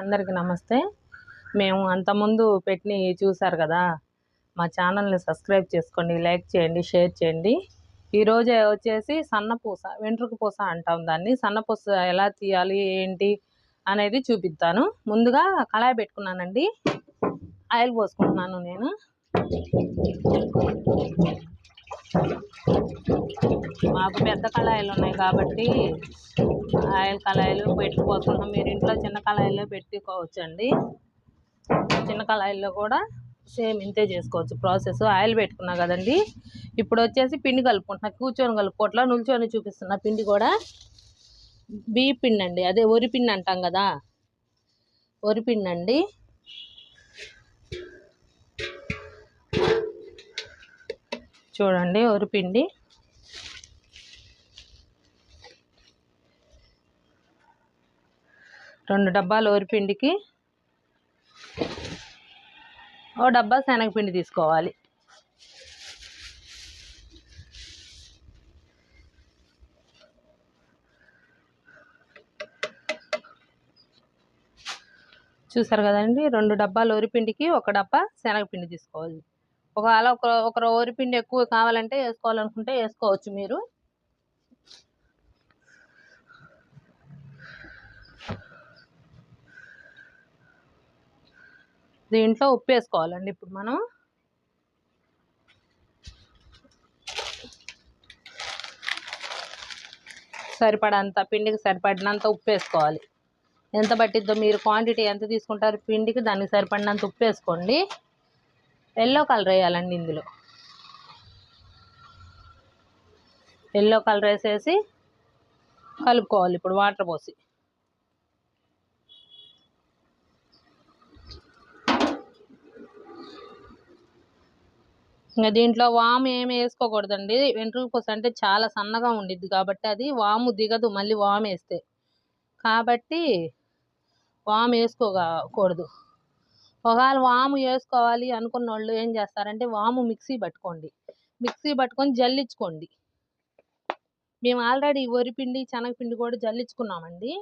అందరికీ నమస్తే. మేము అంతకుముందు పెట్టిన చూసారు కదా. మా ఛానల్ని సబ్స్క్రైబ్ చేసుకోండి లైక్ చేయండి షేర్ చేయండి. ఈరోజు వచ్చేసి సన్నపూస వెంట్రుక పూస అంటాం దాన్ని. సన్నపూస ఎలా తీయాలి ఏంటి అనేది చూపిస్తాను ముందుగా కళాయి పెట్టుకున్నానండి. ఆయిల్ పోసుకుంటున్నాను నేను. మాకు పెద్ద కళాయిలు ఉన్నాయి కాబట్టి ఆయిల్ కళాయిలు పెట్టుకోకుండా మీరు ఇంట్లో చిన్న కళాయిలో పెట్టుకోవచ్చండి. చిన్న కళాయిల్లో కూడా సేమ్ ఇంతే చేసుకోవచ్చు ప్రాసెస్. ఆయిల్ పెట్టుకున్నా కదండి. ఇప్పుడు వచ్చేసి పిండి కలుపుకుంటున్నా. కూర్చొని కలుపుకోవట్లా. నిల్చొని చూపిస్తున్న పిండి కూడా. బియ్య పిండి అండి అదే వరి పిండి అంటాం కదా. వరి పిండి అండి చూడండి ఉరిపిండి రెండు డబ్బాలు వరిపిండికి ఓ డబ్బా శనగపిండి తీసుకోవాలి. చూసారు కదండి రెండు డబ్బాలు ఉరిపిండికి ఒక డబ్బా శనగపిండి తీసుకోవాలి. ఒకవేళ ఒక ఒక వరిపిండి ఎక్కువ కావాలంటే వేసుకోవాలనుకుంటే వేసుకోవచ్చు మీరు. దీంట్లో ఉప్పు వేసుకోవాలండి ఇప్పుడు మనం. సరిపడంత పిండికి సరిపడినంత ఉప్పు వేసుకోవాలి. ఎంత పట్టిద్దో మీరు క్వాంటిటీ ఎంత తీసుకుంటారు పిండికి దానికి సరిపడినంత ఉప్పు వేసుకోండి. ఎల్లో కలర్ వేయాలండి ఇందులో. ఎల్లో కలర్ వేసేసి కలుపుకోవాలి ఇప్పుడు వాటర్ పోసి. ఇంకా దీంట్లో వాము ఏమి వేసుకోకూడదండి. వెంట్రుక పూస అంటే చాలా సన్నగా ఉండిద్ది కాబట్టి అది వాము దిగదు మళ్ళీ వాము వేస్తే. కాబట్టి వాము వేసుకోకూడదు. ఒకవేళ వాము వేసుకోవాలి అనుకున్న వాళ్ళు ఏం చేస్తారంటే వాము మిక్సీ పట్టుకోండి. మిక్సీ పట్టుకొని జల్లించుకోండి. మేము ఆల్రెడీ వరిపిండి శనగపిండి కూడా జల్లించుకున్నామండి.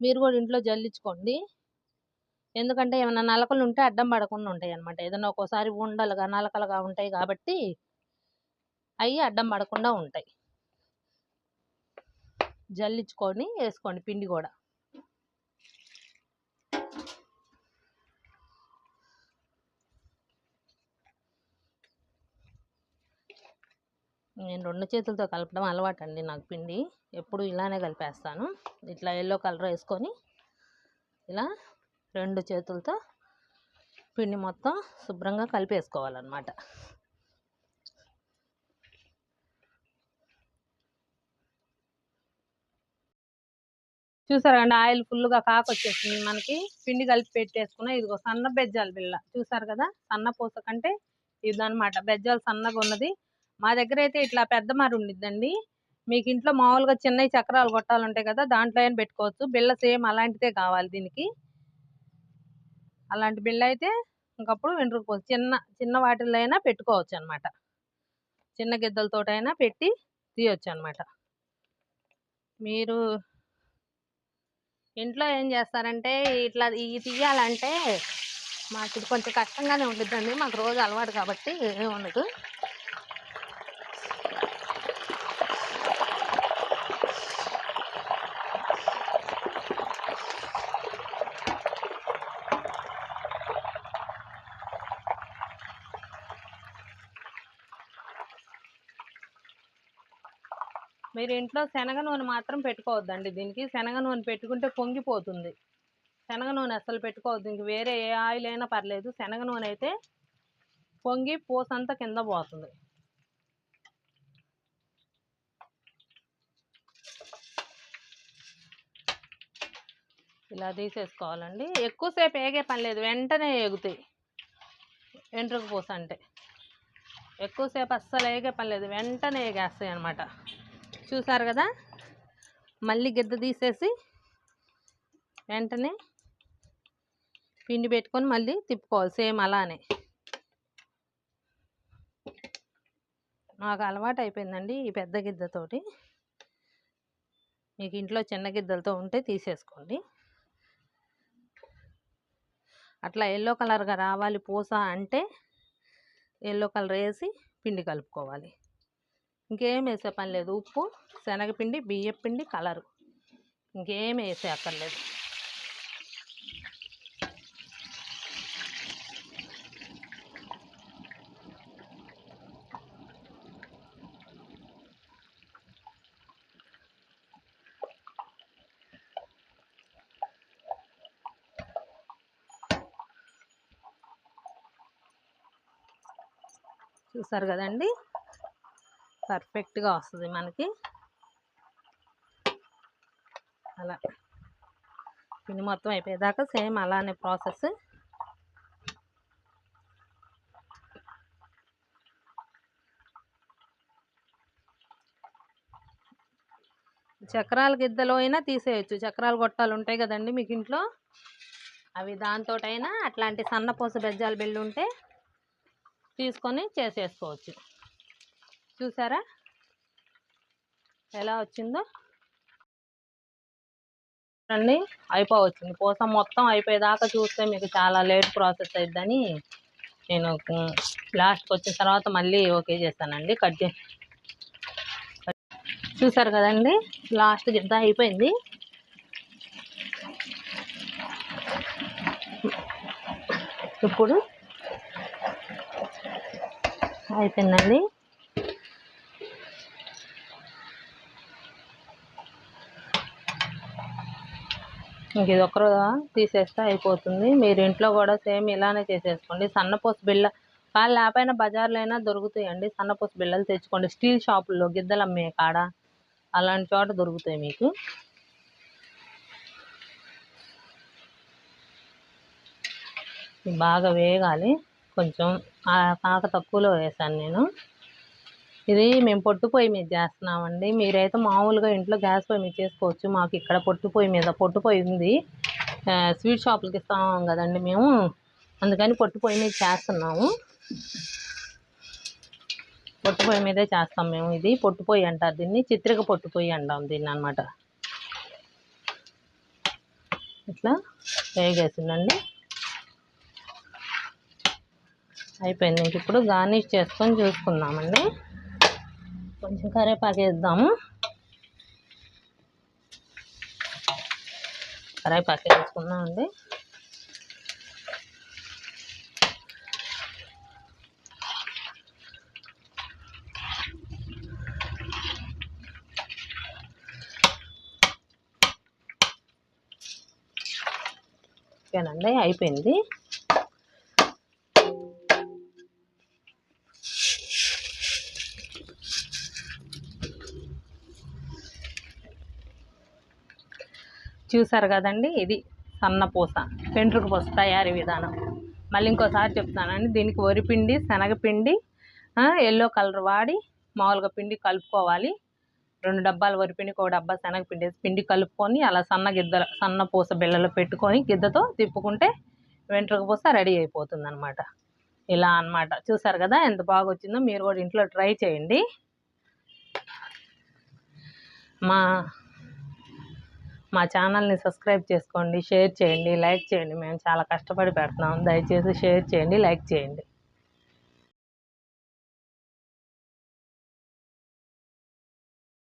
మీరు కూడా ఇంట్లో జల్లించుకోండి. ఎందుకంటే ఏమైనా నలకలు ఉంటే అడ్డం పడకుండా ఉంటాయి అనమాట ఏదైనా ఒక్కోసారి ఉండలుగా నలకలుగా ఉంటాయి కాబట్టి అవి అడ్డం పడకుండా ఉంటాయి. జల్లించుకొని వేసుకోండి పిండి కూడా. నేను రెండు చేతులతో కలపడం అలవాటు అండి నాకు పిండి. ఎప్పుడు ఇలానే కలిపేస్తాను. ఇట్లా ఎల్లో కలర్ వేసుకొని ఇలా రెండు చేతులతో పిండి మొత్తం శుభ్రంగా కలిపేసుకోవాలన్నమాట. చూసారు కండి ఆయిల్ ఫుల్గా కాకొచ్చేసింది మనకి. పిండి కలిపి పెట్టేసుకున్న ఇదిగో సన్న బెజ్జాల బిళ్ళ. చూసారు కదా సన్న పూస కంటే ఇదనమాట బెజ్జాలు సన్నగా ఉన్నది మా దగ్గర అయితే ఇట్లా పెద్ద మర ఉండిద్దండి. మీకు ఇంట్లో మామూలుగా చిన్నవి చక్రాలు గొట్టాలు ఉంటాయి కదా దాంట్లో అయినా పెట్టుకోవచ్చు. బిళ్ళ సేమ్ అలాంటిదే కావాలి దీనికి. అలాంటి బిళ్ళ అయితే ఇంకప్పుడు వెంట్రుకపోవచ్చు చిన్న చిన్న వాటిల్లో అయినా పెట్టుకోవచ్చు అనమాట చిన్న గిద్దలతోటైనా పెట్టి తీయొచ్చు అనమాట మీరు ఇంట్లో ఏం చేస్తారంటే ఇట్లా ఇవి తీయాలంటే మాకు ఇది కొంచెం కష్టంగానే ఉంటుందండి మాకు రోజు అలవాటు కాబట్టి ఏమి ఉండదు. మీరు ఇంట్లో శనగ నూనె మాత్రం పెట్టుకోవద్దండి. దీనికి శనగ నూనె పెట్టుకుంటే పొంగిపోతుంది. శనగ నూనె అస్సలు పెట్టుకోవద్దు. ఇంక వేరే ఏ ఆయిల్ అయినా పర్లేదు. శనగ నూనె అయితే పొంగి పూసంతా కింద పోతుంది. ఇలా తీసేసుకోవాలండి. ఎక్కువసేపు ఏగే పని లేదు. వెంటనే ఏగుతాయి. వెంట్రుక పూస అంటే ఎక్కువసేపు అస్సలు ఏగే పని లేదు. వెంటనే ఏగేస్తాయి అనమాట చూసారు కదా? మళ్ళీ గిద్ద తీసేసి వెంటనే పిండి పెట్టుకొని మళ్ళీ తిప్పుకోవాలి సేమ్ అలానే. నాకు అలవాటు అయిపోయిందండి ఈ పెద్ద గిద్దతోటి మీకు ఇంట్లో చిన్న గిద్దలతో ఉంటే తీసేసుకోండి. అట్లా ఎల్లో కలర్గా రావాలి పూస అంటే ఎల్లో కలర్ వేసి పిండి కలుపుకోవాలి. ఇంకేం వేసే పని లేదు. ఉప్పు శనగపిండి బియ్యపిండి కలరు. ఇంకేం వేసే అక్కర్లేదు. చూసారు కదండి? పర్ఫెక్ట్గా వస్తుంది మనకి. అలా. పిండి మొత్తం అయిపోయేదాకా సేమ్ అలానే ప్రాసెస్. చక్రాల గిద్దలో అయినా తీసేయచ్చు. చక్రాలు గొట్టాలు ఉంటాయి కదండి మీకు ఇంట్లో? అవి దాంతోటైనా అట్లాంటి సన్నపూస బెజ్జాలు బిల్లు ఉంటే తీసుకొని చేసేసుకోవచ్చు. చూసారా? ఎలా వచ్చిందో? అండి అయిపోవచ్చింది. కోసం మొత్తం అయిపోయేదాకా చూస్తే మీకు చాలా లేట్ ప్రాసెస్ అయిద్దని నేను లాస్ట్కి వచ్చిన తర్వాత మళ్ళీ ఓకే చేస్తానండి. కట్ చే చూసారు కదండి? లాస్ట్ గిద్ద అయిపోయింది? ఇప్పుడు అయిపోయిందండి. ఇంక ఇది ఒకరు తీసేస్తే అయిపోతుంది. మీరు ఇంట్లో కూడా సేమ్ ఇలానే చేసేసుకోండి. సన్నపోస బిళ్ళ వాళ్ళు లేపైన బజార్లో అయినా దొరుకుతాయండి. సన్నపోస బిళ్ళలు తెచ్చుకోండి. స్టీల్ షాపుల్లో గిద్దలు అమ్మే కాడ అలాంటి చోట దొరుకుతాయి మీకు. బాగా వేగాలి. కొంచెం ఆ తక్కువలో వేసాను నేను. ఇది మేము పొట్టు పొయ్యి మీద చేస్తున్నామండి. మీరైతే మామూలుగా ఇంట్లో గ్యాస్ పొయ్యి మీద చేసుకోవచ్చు. మాకు ఇక్కడ పొట్టు పొయ్యి మీద పొట్టు పొయ్యి ఉంది. స్వీట్ షాపులకి ఇస్తాం కదండి మేము. అందుకని పొట్టు పొయ్యి మీద చేస్తున్నాము. పొట్టు పొయ్యి మీదే చేస్తాం మేము ఇది. పొట్టు పొయ్యి అంటారు దీన్ని. చిత్రిక పొట్టు పొయ్యి అంటాం దీన్ని అనమాట ఇట్లా వేగేసిందండి. అయిపోయింది. ఇంక ఇప్పుడు గార్నిష్ చేసుకొని చూసుకుందామండి. కొంచెం కరేపాకు వేద్దాము. కరేపాకు వేసుకున్నామండి ఓకేనండి అయిపోయింది. చూసారు కదండి? ఇది సన్నపూస పెంట్రుకు పూస తయారీ విధానం. మళ్ళీ ఇంకోసారి చెప్తానండి దీనికి వరిపిండి శనగపిండి ఎల్లో కలర్ వాడి మామూలుగా పిండి కలుపుకోవాలి. రెండు డబ్బాలు వరిపిండి ఒక డబ్బా శనగపిండి పిండి కలుపుకొని అలా సన్న గిద్ద సన్న పూస బిళ్ళలో పెట్టుకొని గిద్దతో తిప్పుకుంటే వెంట్రుక పూస రెడీ అయిపోతుంది అనమాట ఇలా అన్నమాట. చూసారు కదా ఎంత బాగా వచ్చిందో? మీరు కూడా ఇంట్లో ట్రై చేయండి. మా మా ఛానల్ని సబ్స్క్రైబ్ చేసుకోండి షేర్ చేయండి లైక్ చేయండి. మేము చాలా కష్టపడి పెడుతున్నాం. దయచేసి షేర్ చేయండి లైక్ చేయండి.